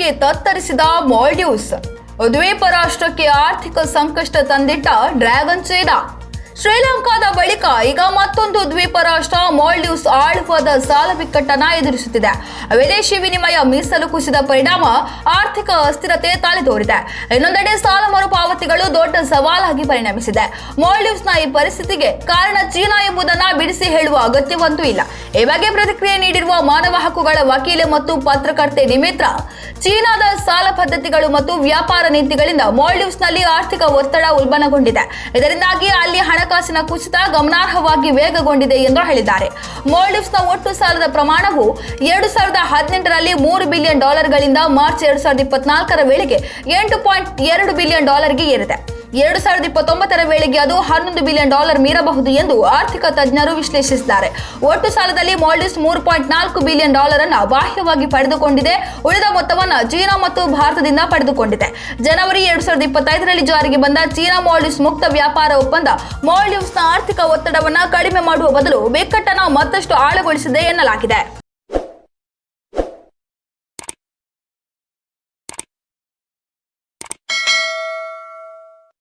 ಸಾಲಕ್ಕೆ ತತ್ತರಿಸಿದ ಮಾಲ್ಡೀವ್ಸ್ ದ್ವೀಪ ರಾಷ್ಟ್ರಕ್ಕೆ ಆರ್ಥಿಕ ಸಂಕಷ್ಟ ತಂದಿಟ್ಟ ಡ್ರ್ಯಾಗನ್ ಚೈನಾ. ಶ್ರೀಲಂಕಾದ ಬಳಿಕ ಈಗ ಮತ್ತೊಂದು ದ್ವೀಪ ರಾಷ್ಟ್ರ ಮಾಲ್ಡೀವ್ಸ್ ಆಳವಾದ ಸಾಲ ಬಿಕ್ಕಟ್ಟನ್ನ ಎದುರಿಸುತ್ತಿದೆ. ವಿದೇಶಿ ವಿನಿಮಯ ಮೀಸಲು ಕುಸಿದ ಪರಿಣಾಮ ಆರ್ಥಿಕ ಅಸ್ಥಿರತೆ ತಲೆದೋರಿದೆ ಇನ್ನೊಂದೆಡೆ ಸಾಲ ಮರುಪಾವತಿಗಳು ದೊಡ್ಡ ಸವಾಲಾಗಿ ಪರಿಣಮಿಸಿದೆ. ಮಾಲ್ಡೀವ್ಸ್ನ ಈ ಪರಿಸ್ಥಿತಿಗೆ ಕಾರಣ ಚೀನಾ ಎಂಬುದನ್ನ ಬಿಡಿಸಿ ಹೇಳುವ ಅಗತ್ಯವಂತೂ ಇಲ್ಲ. ಈ ಬಗ್ಗೆ ಪ್ರತಿಕ್ರಿಯೆ ನೀಡಿರುವ ಮಾನವ ಹಕ್ಕುಗಳ ವಕೀಲೆ ಮತ್ತು ಪತ್ರಕರ್ತೆ ನಿಮಿತ್ರ, ಚೀನಾದ ಸಾಲ ಪದ್ಧತಿಗಳು ಮತ್ತು ವ್ಯಾಪಾರ ನೀತಿಗಳಿಂದ ಮಾಲ್ಡೀವ್ಸ್ನಲ್ಲಿ ಆರ್ಥಿಕ ಒತ್ತಡ ಉಲ್ಬಣಗೊಂಡಿದೆ. ಇದರಿಂದಾಗಿ ಅಲ್ಲಿ ಹಣಕಾಸಿನ ಕುಸಿತ ಗಮನಾರ್ಹವಾಗಿ ವೇಗಗೊಂಡಿದೆ ಎಂದು ಹೇಳಿದ್ದಾರೆ. ಮಾಲ್ಡೀವ್ಸ್ನ ಒಟ್ಟು ಸಾಲದ ಪ್ರಮಾಣವು ಎರಡು ಸಾವಿರದ ಹದಿನೆಂಟರಲ್ಲಿ ಮೂರು ಬಿಲಿಯನ್ ಡಾಲರ್ಗಳಿಂದ ಮಾರ್ಚ್ ಎರಡು ಸಾವಿರದ ಇಪ್ಪತ್ನಾಲ್ಕರ ವೇಳೆಗೆ ಎಂಟು ಪಾಯಿಂಟ್ ಎರಡು ಬಿಲಿಯನ್ ಡಾಲರ್ಗೆ ಏರಿದೆ. ಎರಡು ಸಾವಿರದ ಇಪ್ಪತ್ತೊಂಬತ್ತರ ವೇಳೆಗೆ ಅದು ಹನ್ನೊಂದು ಬಿಲಿಯನ್ ಡಾಲರ್ ಮೀರಬಹುದು ಎಂದು ಆರ್ಥಿಕ ತಜ್ಞರು ವಿಶ್ಲೇಷಿಸಿದ್ದಾರೆ. ಒಟ್ಟು ಸಾಲದಲ್ಲಿ ಮಾಲ್ಡೀವ್ಸ್ ಮೂರು ಪಾಯಿಂಟ್ ನಾಲ್ಕು ಬಿಲಿಯನ್ ಡಾಲರ್ ಅನ್ನು ಬಾಹ್ಯವಾಗಿ ಪಡೆದುಕೊಂಡಿದೆ. ಉಳಿದ ಮೊತ್ತವನ್ನು ಚೀನಾ ಮತ್ತು ಭಾರತದಿಂದ ಪಡೆದುಕೊಂಡಿದೆ. ಜನವರಿ ಎರಡು ಸಾವಿರದ ಇಪ್ಪತ್ತೈದರಲ್ಲಿ ಜಾರಿಗೆ ಬಂದ ಚೀನಾ ಮಾಲ್ಡೀವ್ಸ್ ಮುಕ್ತ ವ್ಯಾಪಾರ ಒಪ್ಪಂದ ಮಾಲ್ಡೀವ್ಸ್ನ ಆರ್ಥಿಕ ಒತ್ತಡವನ್ನು ಕಡಿಮೆ ಮಾಡುವ ಬದಲು ಬಿಕ್ಕಟ್ಟನ್ನು ಮತ್ತಷ್ಟು ಆಳಗೊಳಿಸಿದೆ ಎನ್ನಲಾಗಿದೆ.